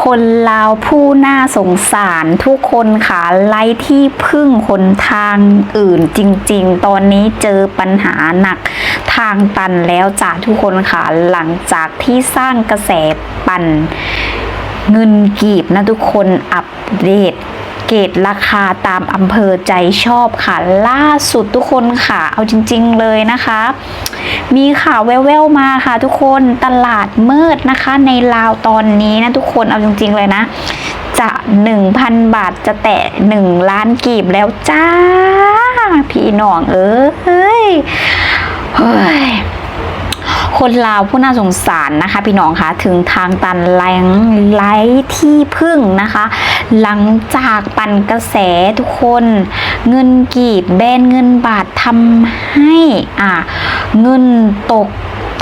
คนลาวผู้น่าสงสารทุกคนค่ะไร้ที่พึ่งคนทางอื่นจริง ๆ ตอนนี้เจอปัญหาหนักทางตันแล้วจ้าทุกคนค่ะหลังจากที่สร้างกระแสปั่นเงินกีบนะทุกคนอัปเดต เกรดราคาตามอำเภอใจชอบค่ะ ล่าสุดทุกคนค่ะ เอาจริง ๆ เลยนะคะ มีข่าวแว่วๆมาค่ะ ทุกคนตลาดมืดนะคะ ในลาวตอนนี้นะทุกคนเอาจริง ๆ เลยนะ จะ 1,000 บาทจะแตะ 1 ล้านกีบแล้วจ้า พี่น้องเอ้ยเฮ้ย คนลาวผู้น่าสงสารนะคะ พี่น้องคะถึงทางตันแรงไร้ที่พึ่งนะคะ หลังจากปั่นกระแสทุกคน เงินกีบแบนเงินบาททำให้อ่าเงินตก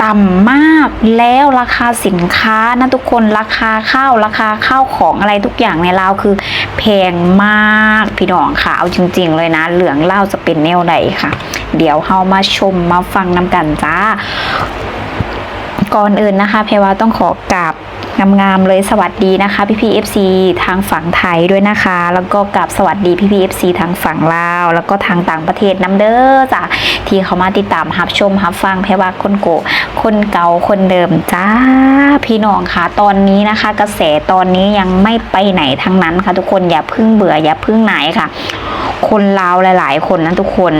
ต่ำมากแล้วราคาสินค้านะทุกคนราคาข้าวราคาข้าวของอะไรทุกอย่างในลาวคือแพงมากพี่น้องค่ะเอาจริง ๆ เลยนะ เหลืองเล่าวจะเป็นแนวใดค่ะ เดี๋ยวเฮามาชมมาฟังนำกันจ้า ก่อนอื่นนะคะ เพรวาต้องขอกราบงามๆเลยสวัสดีนะคะพี่พีเอฟซีทางฝั่งไทยด้วยนะคะ แล้วก็กราบสวัสดีพี่พีเอฟซีทางฝั่งลาว แล้วก็ทางต่างประเทศน้ำเด้อจ้ะที่เขามาติดตามรับชมรับฟังเพรวาคนโกคนเก่าคนเดิมจ้าพี่น้องค่ะตอนนี้นะคะ กระแสตอนนี้ยังไม่ไปไหนทั้งนั้นค่ะทุกคนอย่าพึ่งเบื่ออย่าพึ่งไหนค่ะ คนลาวหลาย ๆ คนนะทุกคน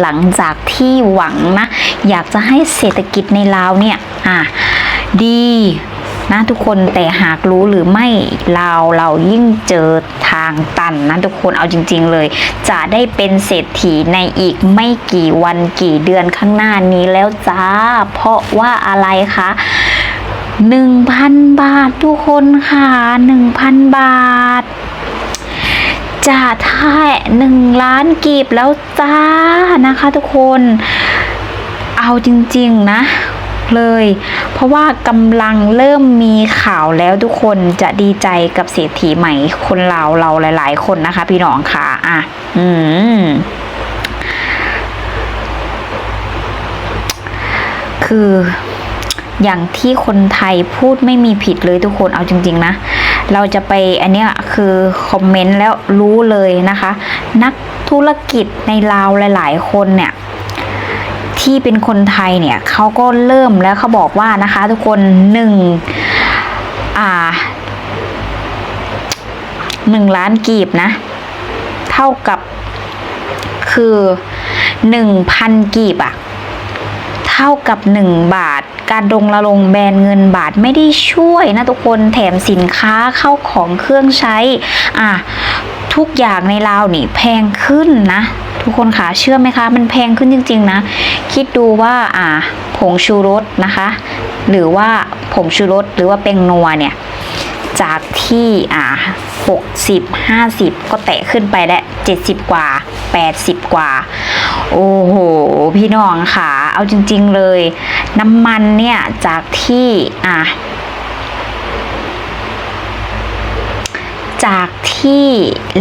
หลังจากที่หวังนะ อยากจะให้เศรษฐกิจในลาวเนี่ยอะดีนะทุกคนแต่หากรู้หรือไม่ลาวเรายิ่งเจอทางตันนะทุกคนเอาจริง ๆ เลย จะได้เป็นเศรษฐีในอีกไม่กี่วันกี่เดือนข้างหน้านี้แล้วจ้า เพราะว่าอะไรคะหนึ่งพันบาททุกคนค่ะหนึ่งพันบาท จะแท่หนึ่งล้านกีบแล้วจ้านะคะทุกคน เอาจริงๆนะเลย เพราะว่ากำลังเริ่มมีข่าวแล้วทุกคนจะดีใจกับเศรษฐีใหม่คนเราเราหลาย ๆ คนนะคะ พี่น้องค่ะอะ อืมคืออย่างที่คนไทยพูดไม่มีผิดเลยทุกคนเอาจริง ๆ นะ เราจะไปอันนี้คือคอมเมนต์แล้วรู้เลยนะคะ นักธุรกิจในลาวหลาย ๆ คนเนี่ยที่เป็นคนไทยเนี่ยเขาก็เริ่มแล้วเขาบอกว่านะคะ ทุกคนหนึ่งอ่าหนึ่งล้านกีบนะ เท่ากับคือหนึ่งพันกีบอะ เท่ากับ 1 บาท การดงระลงแบนเงินบาทไม่ได้ช่วยนะทุกคนแถมสินค้าเข้าของเครื่องใช้อะทุกอย่างในลาวนี่แพงขึ้นนะ ทุกคนค่ะเชื่อไหมคะ มันแพงขึ้นจริง ๆ นะ คิดดูว่าอ่าผงชูรสนะคะ หรือว่าผงชูรสหรือว่าแป้งนัวเนี่ย จากที่อ่าหกสิบห้าสิบก็แตะขึ้นไปแล้วเจ็ดสิบกว่าแปดสิบกว่า โอ้โห พี่น้องค่ะ เอาจริง ๆเลย น้ำมันเนี่ยจากที่อ่าจากที่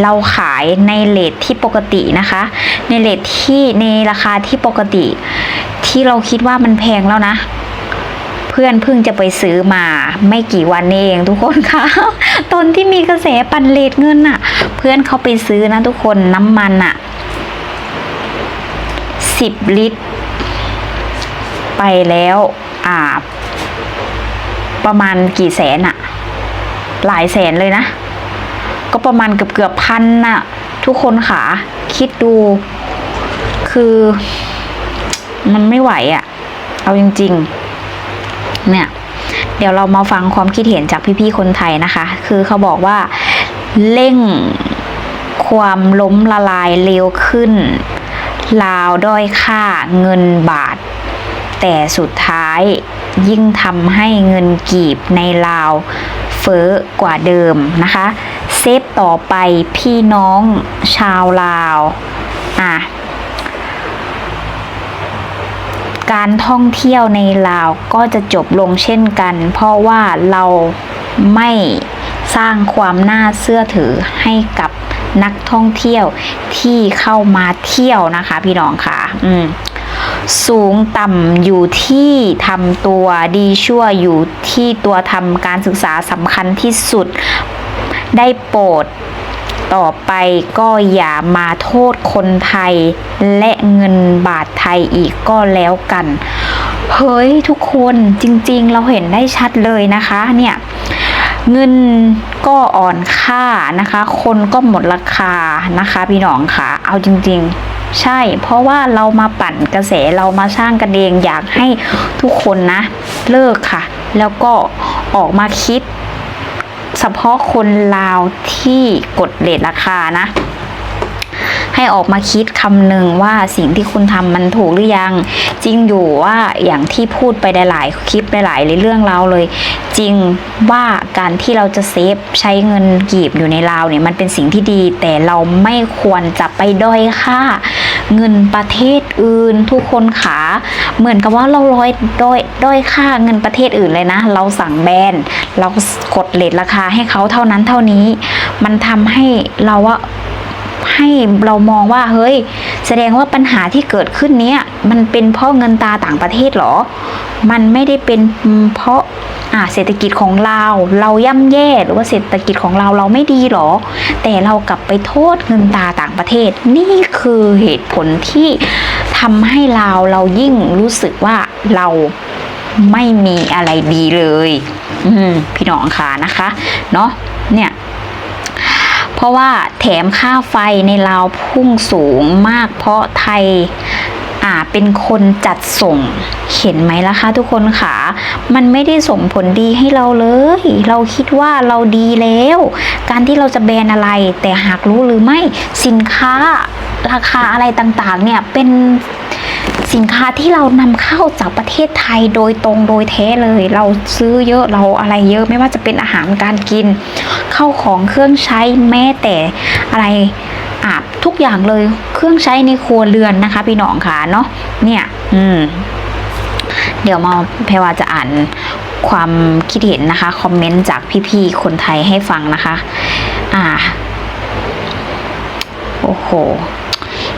เราขายในเลทที่ปกตินะคะ ในเลทที่ในราคาที่ปกติ ที่เราคิดว่ามันแพงแล้วนะ พื่อนเพิ่งจะไปซื้อมาไม่กี่วันเองทุกคนคะตอนที่มีกระแสปั่นเลทเงินอะเพื่อนเขาไปซื้อนะทุกคนน้ำมันอะสิบลิตร ไปแล้วอ่าประมาณกี่แสนอะหลายแสนเลยนะ ก็ประมาณเกือบเกือบพันน่ะ ทุกคนค่ะคิดดู คือ มันไม่ไหวอะเอาจริง ๆ เนี่ย เดี๋ยวเรามาฟังความคิดเห็นจากพี่ๆคนไทยนะคะ คือเขาบอกว่าเร่งความล้มละลายเร็วขึ้น ลาวด้อยค่าเงินบาท แต่สุดท้ายยิ่งทำให้เงินกีบในลาวเฟ้อกว่าเดิมนะคะ เซฟต่อไปพี่น้องชาวลาว อะ การท่องเที่ยวในลาวก็จะจบลงเช่นกัน เพราะว่าเราไม่สร้างความน่าเชื่อถือให้กับนักท่องเที่ยวที่เข้ามาเที่ยวนะคะ พี่น้องค่ะอืมสูงต่ำอยู่ที่ทำตัวดีชั่วอยู่ที่ตัวทำการศึกษาสำคัญที่สุดได้โปรด ต่อไปก็อย่ามาโทษคนไทย และเงินบาทไทยอีกก็แล้วกัน เฮ้ยทุกคนจริงๆ เราเห็นได้ชัดเลยนะคะเนี่ยเงินก็อ่อนค่านะคะ คนก็หมดราคานะคะ พี่น้องค่ะ เอาจริงๆ ใช่ เพราะว่าเรามาปั่นกระแสเรามาสร้างกันเองอยากให้ทุกคนนะ เลิกค่ะ แล้วก็ออกมาคิด เฉพาะคนลาวที่กดเลทราคานะ ให้ออกมาคิดคำหนึ่งว่าสิ่งที่คุณทำมันถูกหรือยัง จริงอยู่ว่าอย่างที่พูดไปหลายๆคลิปหลายๆเรื่องเราเลย จริงว่าการที่เราจะเซฟใช้เงินกีบอยู่ในลาวเนี่ยมันเป็นสิ่งที่ดี แต่เราไม่ควรจะไปด้อยค่า เงินประเทศอื่น ทุกคนขาเหมือนกับว่าเราร้อยด้อยด้อยค่าเงินประเทศอื่นเลยนะ เราสั่งแบรนด์เรากดเลทราคาให้เขาเท่านั้นเท่านี้ มันทำให้เราว่า ให้เรามองว่าเฮ้ย แสดงว่าปัญหาที่เกิดขึ้นเนี้ยมันเป็นเพราะเงินตาต่างประเทศเหรอ มันไม่ได้เป็นเพราะอ่าเศรษฐกิจของเรา เราย่ำแย่หรือว่าเศรษฐกิจของเราเราไม่ดีหรอ แต่เรากลับไปโทษเงินตาต่างประเทศ นี่คือเหตุผลที่ทำให้เราเรายิ่งรู้สึกว่าเราไม่มีอะไรดีเลย อืมพี่น้องค่ะนะคะ เนาะเนี่ย ราะว่าแถมค่าไฟในลาวพุ่งสูงมาก เพราะไทยอ่าเป็นคนจัดส่งเห็นไหมล่ะคะทุกคนค่ะ มันไม่ได้ส่งผลดีให้เราเลย เราคิดว่าเราดีแล้ว การที่เราจะแบนอะไร แต่หากรู้หรือไม่สินค้าราคาอะไรต่างๆเนี่ยเป็น สินค้าที่เรานำเข้าจากประเทศไทยโดยตรงโดยแท้เลย เราซื้อเยอะเราอะไรเยอะไม่ว่าจะเป็นอาหารการกินเข้าของเครื่องใช้แม้แต่อะไรอาบทุกอย่างเลยเครื่องใช้ในครัวเรือนนะคะ พี่น้องค่ะเนาะเนี่ย อืม เดี๋ยวมาแพรวาจะอ่านความคิดเห็นนะคะ คอมเมนต์จากพี่ๆคนไทยให้ฟังนะคะ อ่า โอ้โห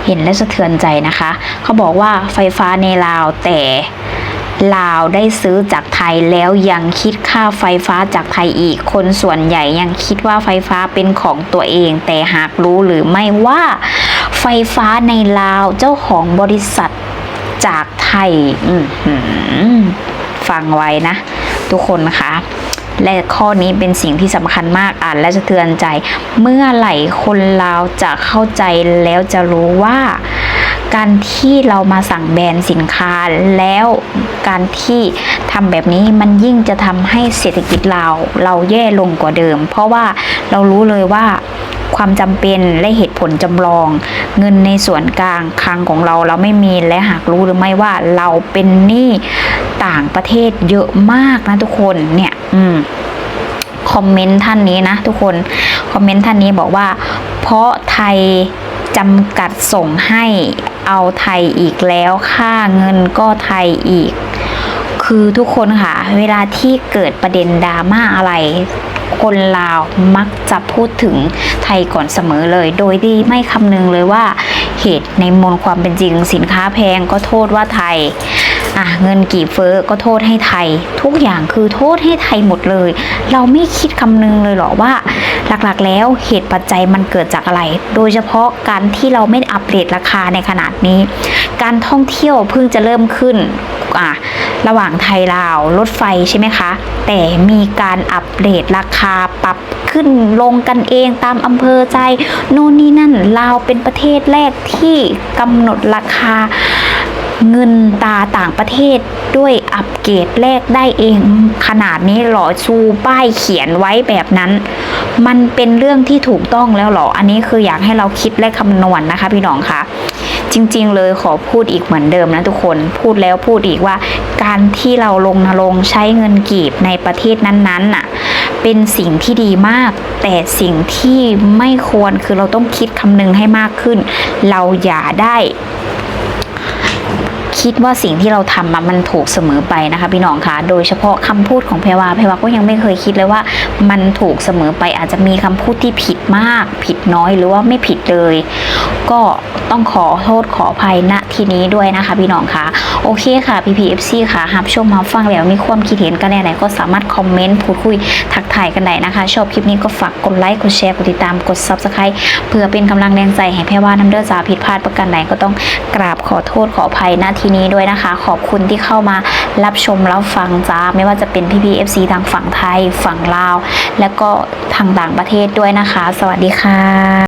เห็นและสะเทือนใจนะคะ เขาบอกว่าไฟฟ้าในลาวแต่ลาวได้ซื้อจากไทยแล้วยังคิดค่าไฟฟ้าจากไทยอีก คนส่วนใหญ่ยังคิดว่าไฟฟ้าเป็นของตัวเอง แต่หากรู้หรือไม่ว่าไฟฟ้าในลาวเจ้าของบริษัทจากไทยฟังไว้นะ ทุกคนนะคะ และข้อนี้เป็นสิ่งที่สำคัญมากอ่านและสะเทือนใจ เมื่อไหร่คนลาวจะเข้าใจแล้วจะรู้ว่า การที่เรามาสั่งแบรนด์สินค้าแล้วการที่ทำแบบนี้มันยิ่งจะทำให้เศรษฐกิจเราเราแย่ลงกว่าเดิม เพราะว่าเรารู้เลยว่าความจำเป็นและเหตุผลจำลอง เงินในส่วนกลางคลังของเราเราไม่มีและหากรู้หรือไม่ว่าเราเป็นหนี้ต่างประเทศเยอะมากนะทุกคนเนี่ย อืมคอมเมนต์ท่านนี้นะทุกคน คอมเมนต์ท่านนี้บอกว่า เพราะไทย จำกัดส่งให้เอาไทยอีกแล้วค่าเงินก็ไทยอีก คือทุกคนค่ะ เวลาที่เกิดประเด็นดราม่าอะไร คนลาวมักจะพูดถึงไทยก่อนเสมอเลย โดยที่ไม่คำนึงเลยว่าเหตุในมวลความเป็นจริง สินค้าแพงก็โทษว่าไทย อะเงินกี่เฟ้อก็โทษให้ไทย ทุกอย่างคือโทษให้ไทยหมดเลย เราไม่คิดคำนึงเลยหรอว่า หลักๆ แล้วเหตุปัจจัยมันเกิดจากอะไร โดยเฉพาะการที่เราไม่อัปเดตราคาในขนาดนี้ การท่องเที่ยวเพิ่งจะเริ่มขึ้นอะระหว่างไทยลาวรถไฟใช่ไหมคะ แต่มีการอัปเดตราคาปรับขึ้นลงกันเองตามอำเภอใจ โน่นนี่นั่นลาวเป็นประเทศแรกที่กำหนดราคา เงินตาต่างประเทศด้วยอัปเกรดแลกได้เองขนาดนี้หรอชูป้ายเขียนไว้แบบนั้น มันเป็นเรื่องที่ถูกต้องแล้วหรอ อันนี้คืออยากให้เราคิดและคำนวณนนะคะ พี่น้องคะจริง ๆ เลยขอพูดอีกเหมือนเดิมนะทุกคนพูดแล้วพูดอีกว่า การที่เราลงนรงใช้เงินกีบในประเทศนั้นๆน่ะเป็นสิ่งที่ดีมาก แต่สิ่งที่ไม่ควรคือเราต้องคิดคำนึงให้มากขึ้น เราอย่าได้ คิดว่าสิ่งที่เราทำอะมันถูกเสมอไปนะคะพี่น้องคะโดยเฉพาะคำพูดของแพวาแพวาก็ยังไม่เคยคิดเลยว่ามันถูกเสมอไปอาจจะมีคำพูดที่ผิดมาก ผิดน้อยหรือว่าไม่ผิดเลย ก็ต้องขอโทษขออภัยณที่นี้ด้วยนะคะพี่น้องคะโอเคค่ะ PPFC ค่ะรับชมมาฟังแล้วมีความคิดเห็นกันแน่ไหนก็สามารถคอมเมนต์พูดคุยทักทายกันได้นะคะ ชอบคลิปนี้ก็ฝากกดไลค์กดแชร์กดติดตามกด Subscribe เพื่อเป็นกำลังแรงใจให้แพวาน้ำเด้อจาผิดพลาดประกันใดก็ต้องกราบขอโทษขออภัยณที่นี้ด้วยนะคะ ขอบคุณที่เข้ามารับชมรับฟังจ้าไม่ว่าจะเป็นพี่ๆเอฟซีทางฝั่งไทย ฝั่งลาว และก็ทางต่างประเทศด้วยนะคะ สวัสดีค่ะ